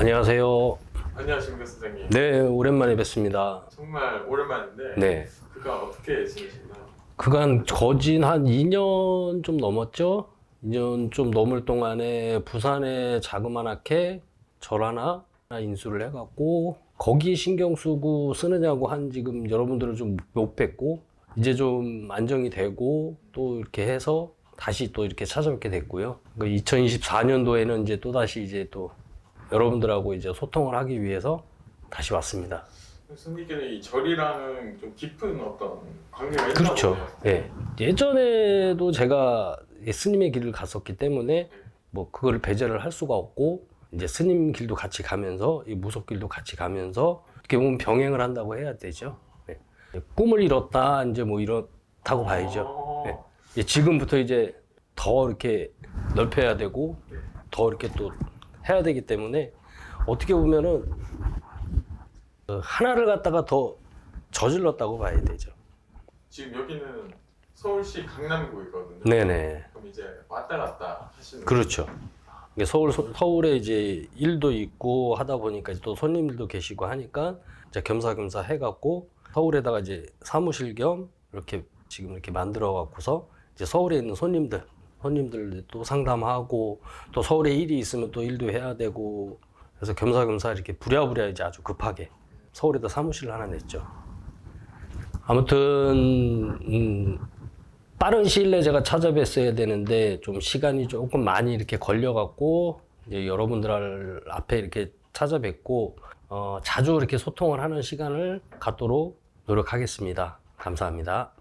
안녕하세요. 안녕하십니까 선생님. 네, 오랜만에 뵙습니다. 정말 오랜만인데 네. 그간 어떻게 지내셨나요? 그간 거진 한 2년 좀 넘었죠? 2년 좀 넘을 동안에 부산에 자그마하게 절 하나 인수를 해갖고 거기 신경 쓰고 쓰느냐고 한 지금 여러분들을 좀 못 뵙고 이제 좀 안정이 되고 또 이렇게 해서 다시 또 이렇게 찾아뵙게 됐고요. 2024년도에는 이제 또 다시 이제 또 여러분들하고 이제 소통을 하기 위해서 다시 왔습니다. 선생님께는 이 절이랑은 좀 깊은 어떤 관계가 있나 그렇죠. 예. 예전에도 제가 이 스님의 길을 갔었기 때문에 뭐 그거를 배제를 할 수가 없고 이제 스님 길도 같이 가면서 이 무속 길도 같이 가면서 어떻게 보면 병행을 한다고 해야 되죠. 예. 꿈을 이뤘다 이제 뭐 이렇다고 봐야죠. 어, 네. 이제 지금부터 이제 더 이렇게 넓혀야 되고 더 이렇게 또 해야 되기 때문에 어떻게 보면은 어, 하나를 갖다가 더 저질렀다고 봐야 되죠. 지금 여기는 서울시 강남구이거든요. 네네. 그럼 이제 왔다 갔다 하시는 그렇죠. 서울 서울에 이제 일도 있고 하다 보니까 또 손님들도 계시고 하니까 이제 겸사겸사 해갖고 서울에다가 이제 사무실 겸 이렇게 지금 이렇게 만들어 갖고서 이제 서울에 있는 손님들 손님들 또 상담하고 또 서울에 일이 있으면 또 일도 해야 되고 그래서 겸사겸사 이렇게 부랴부랴 이제 아주 급하게 서울에다 사무실을 하나 냈죠. 아무튼 음, 빠른 시일 내에 제가 찾아뵀어야 되는데 좀 시간이 조금 많이 이렇게 걸려갖고 이제 여러분들 앞에 이렇게 찾아뵙고 어, 자주 이렇게 소통을 하는 시간을 갖도록 노력하겠습니다. 감사합니다.